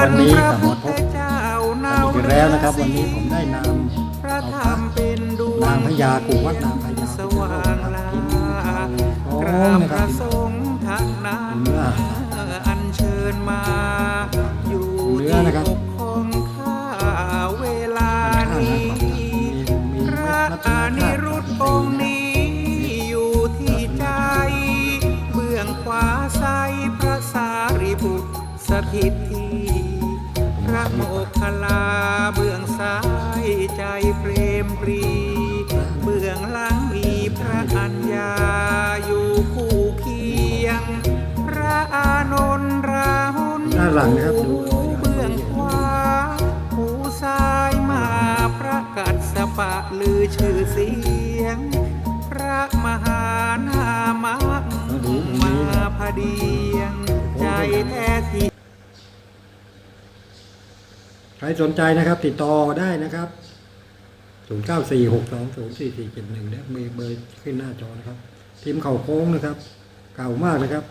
วันนี้กลับมาพบกันอีกแล้วนะครับ วันนี้ผมได้นำพระเอาธพรรระมเป็นดวงนางพญากูวัดนางพญาสว่างลาพิมพ์เขากราบนะพระสงฆ์ทางน้เนื้อำอันเชิญมาอยู่ที่อนะคอกของข้าเวลานี้พระอนิรุตองค์นี้อยู่ที่ใจ เบื้องขวาไซพระสารีบุตรสถิตที่ ระโมคคลาเบื้องซ้ายใจเปรมปรี เบื้องหลังมีพระอัญญาอยู่คู่เคียง พระอานนท์ราหุลด้านหลังนะครับดูเบื้องขวาหูซ้ายมาพระกัสสปะลือชื่อเสียง พระมหานามะมาพเดียง ใจแท้ที่ ใครสนใจนะครับ ติดต่อได้นะครับ 0 9 4 6 2 0 4 4 7 1เนี่ยมีเบอร์ขึ้นหน้าจอนะครับพิมเข่าโค้งนะครับ เก่ามากนะครับ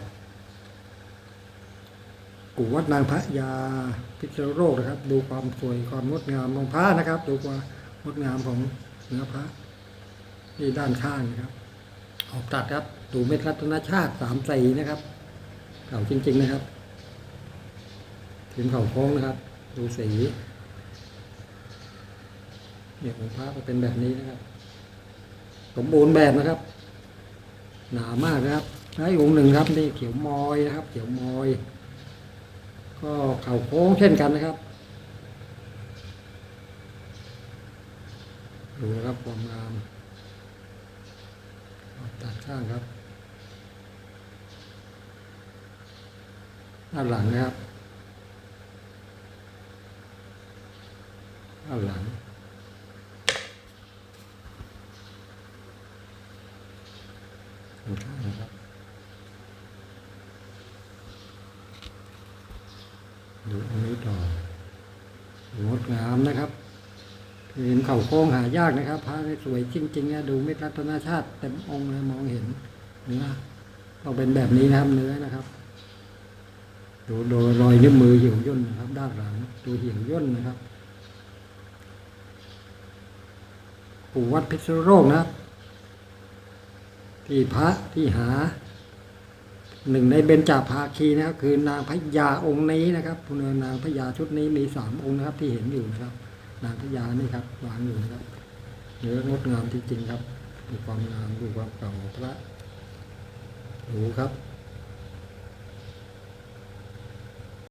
กูวัดนางพระยาพิษณุโลกนะครับ ดูความสวยความงดงามของพระนะครับ ดูความงดงามของเนื้อพระที่ด้านข้างนะครับ ออกตัดครับ ดูเม็ดรัตนชาติสามสีนะครับ เก่าจริง ๆ นะครับพิมเข่าโค้งนะครับ ดูสีเนี่ยองค์พระก็เป็นแบบนี้นะครับสมบูรณ์แบบนะครับ หนามากนะครับแล้อีกองค์หนึ่งครับนี่เขียวมอยนะครับ เขียวมอย ก็เข่าโค้งเช่นกันนะครับดูนะครับความงามตัดข้างครับด้านหลังนะครับ้าหลัง ดูอันนี้ต่องดงามนะครับเห็นเข่าโค้งหายากนะครับ พระนี่สวยจริงๆนะดูเม็ดรัตนาชาติเต็มองค์เลยมองเห็นเนื้อต้องเป็นแบบนี้นะครับเนื้อนะครับ ดูโดยรอยนิ้วมือเหี่ยวย่นนะครับ ด้านหลังดูเหี่ยวย่นนะครับ ปู่วัดพิษณุโลกนะครับที่พระที่หา หนึ่งในเบญจภาคีนะครับ คือนางพญาองค์นี้นะครับพุนนางพญาชุดนี้มีสามองค์นะครับ ที่เห็นอยู่นะครับ นางพญานี่ครับวางอยู่นะครับเนื้องดงามจริงๆครับมีความงามดูความเก่าของพระดูครับ